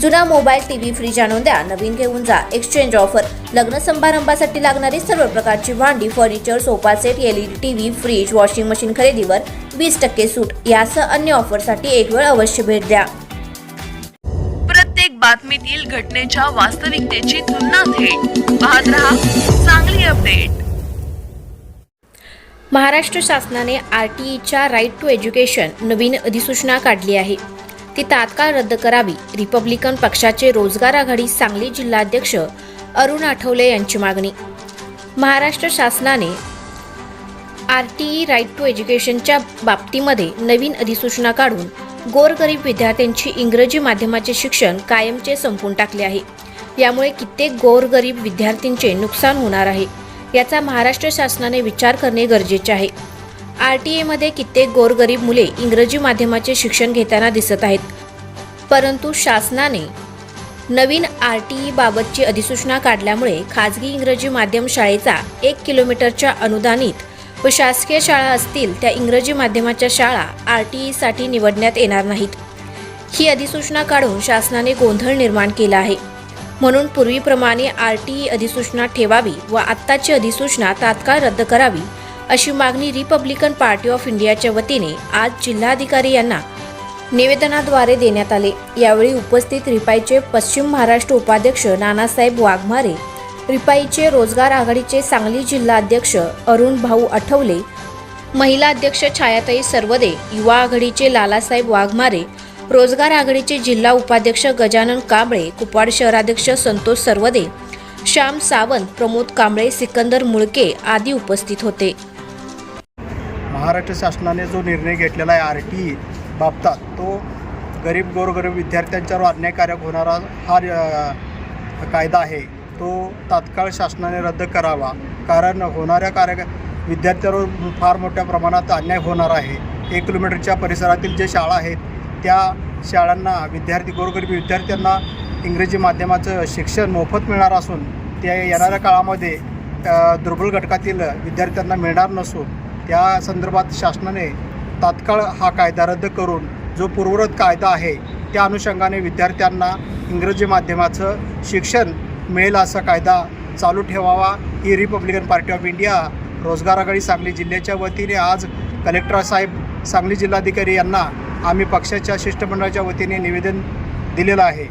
जुना mobile TV fridge आणून द्या. नवीन घेऊन जा. एक्सचेंज ऑफर लग्न समारंभासाठी लागणारी सर्व प्रकारची भांडी furniture sofa set LED TV fridge washing machine खरेदीवर वीस टक्के सूट. यासह अन्य ऑफरसाठी एक वेळ अवश्य भेट द्या. प्रत्येक बातमीतील घटनेच्या वास्तविकतेची तुलना थेट. पाहत रहा चांगली अपडेट. महाराष्ट्र शासनाने आर टी ईच्या राईट टू एज्युकेशन नवीन अधिसूचना काढली आहे. ती तात्काळ रद्द करावी. रिपब्लिकन पक्षाचे रोजगार आघाडी सांगली जिल्हाध्यक्ष अरुण आठवले यांची मागणी. महाराष्ट्र शासनाने R T E right to एज्युकेशनच्या बाबतीमध्ये नवीन अधिसूचना काढून गोरगरीब विद्यार्थ्यांची इंग्रजी माध्यमाचे शिक्षण कायमचे संपून टाकले आहे. यामुळे कित्येक गोरगरीब विद्यार्थ्यांचे नुकसान होणार आहे. याचा महाराष्ट्र शासनाने विचार करणे गरजेचे आहे. आर टी एमध्ये कित्येक गोरगरीब मुले इंग्रजी माध्यमाचे शिक्षण घेताना दिसत आहेत. परंतु शासनाने नवीन आर टी ई बाबतची अधिसूचना काढल्यामुळे खाजगी इंग्रजी माध्यम शाळेचा एक किलोमीटरच्या अनुदानित व शासकीय शाळा असतील त्या इंग्रजी माध्यमाच्या शाळा आर टी ईसाठी निवडण्यात येणार नाहीत. ही अधिसूचना काढून शासनाने गोंधळ निर्माण केला आहे. म्हणून पूर्वीप्रमाणे आर टी ई अधिसूचना ठेवावी व आत्ताची अधिसूचना तात्काळ रद्द करावी अशी मागणी रिपब्लिकन पार्टी ऑफ इंडियाच्या वतीने आज जिल्हाधिकारी यांना निवेदनाद्वारे देण्यात आले. यावेळी उपस्थित रिपाईचे पश्चिम महाराष्ट्र उपाध्यक्ष नानासाहेब वाघमारे रिपाईचे रोजगार आघाडीचे सांगली जिल्हा अध्यक्ष अरुण भाऊ आठवले महिला अध्यक्ष छायाताई सर्वदे युवा आघाडीचे लालासाहेब वाघमारे रोजगार आघाडीचे जिल्हा उपाध्यक्ष गजानन कांबळे कुपवाड शहराध्यक्ष संतोष सर्वदे श्याम सावंत प्रमोद कांबळे सिकंदर मुळके आदी उपस्थित होते. महाराष्ट्र शासनाने जो निर्णय घेतलेला आहे आर टी ई बाबतात तो गरीब गोरगरीब विद्यार्थ्यांच्यावर अन्यायकारक होणारा हा कायदा आहे तो तात्काळ शासनाने रद्द करावा. कारण होणाऱ्या कार्य विद्यार्थ्यांवर फार मोठ्या प्रमाणात अन्याय होणार आहे. एक किलोमीटरच्या परिसरातील जे शाळा आहेत त्या शाळांना विद्यार्थी गोरगरीब विद्यार्थ्यांना इंग्रजी माध्यमाचं शिक्षण मोफत मिळणार असून त्या येणाऱ्या काळामध्ये दुर्बल घटकातील विद्यार्थ्यांना मिळणार नसून त्या संदर्भात शासनाने तात्काळ हा कायदा रद्द करून जो पूर्वरत कायदा आहे त्या अनुषंगाने विद्यार्थ्यांना इंग्रजी माध्यमाचं शिक्षण मिळेल असा कायदा चालू ठेवावा. ही रिपब्लिकन पार्टी ऑफ इंडिया रोजगार आघाडी सांगली जिल्ह्याच्या वतीने आज कलेक्टर साहेब सांगली जिल्हाधिकारी यांना आम्ही पक्षाच्या शिष्टमंडळाच्या वतीने निवेदन दिलेलं आहे.